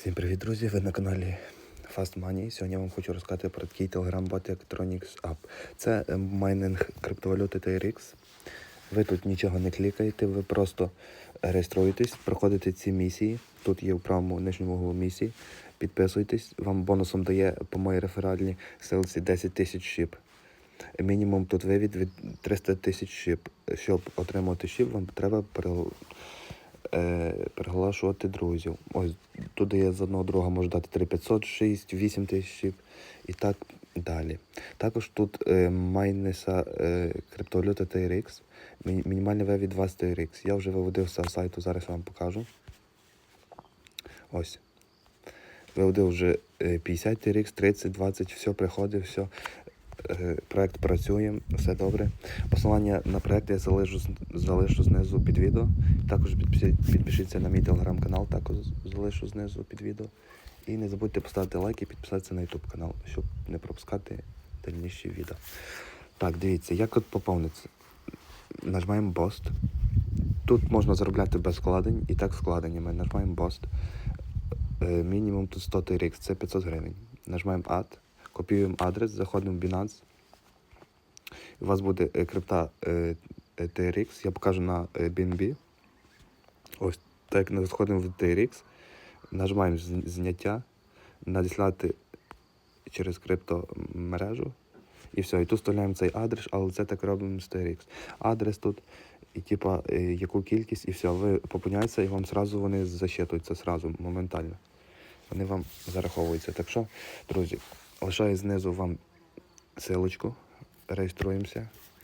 Всім привіт, друзі! Ви на каналі Fast Money. Сьогодні я вам хочу розказати про такий телеграм-бот Electronics App. Це е, майнинг криптовалюти TRX. Ви тут нічого не клікаєте, ви просто реєструєтесь, проходите ці місії. Тут є в правому нижньому углу місії. Підписуйтесь. Вам бонусом дає по моїй реферальній силці 10 тисяч шіп. Мінімум тут вивід від 300 тисяч шіп. Щоб отримати шіп, вам треба е, приглашувати друзів. Ось туди я з одного друга можу дати 3500, 6, 8 тисяч і так далі. Також тут е, майнеса е, криптовалюта TRX, мі- мінімальний вивід 20 TRX. Я вже виводив з сайту, зараз вам покажу. Ось. Виводив вже е, 50 TRX, 30, 20, все приходить, все. Е, Проект працює, все добре. Посилання на проект я залишу, залишу знизу під відео. Також підпишіться на мій телеграм-канал, також залишу знизу під відео. І не забудьте поставити лайк і підписатися на YouTube канал, щоб не пропускати дальніші відео. Так, дивіться, як от поповниться. Нажимаємо Bost. Тут можна заробляти без вкладень і так з вкладеннями. Нажимаємо Bost. Е, Мінімум тут 100 TRX, це 500 гривень. Нажимаємо Add, копіюємо адрес, заходимо в Binance. У вас буде е, крипта е, е, TRX, я покажу на BNB. Ось так заходимо в TRX, нажимаємо зняття, надіслати через криптомережу. І все, і тут вставляємо цей адрес, але це так робимо з TRX. Адрес тут, і типа яку кількість, і все, ви поповняєтеся, і вам зразу вони засчитуються зразу, моментально. Вони вам зараховуються. Так що, друзі, лишаю знизу вам силочку, реєструємося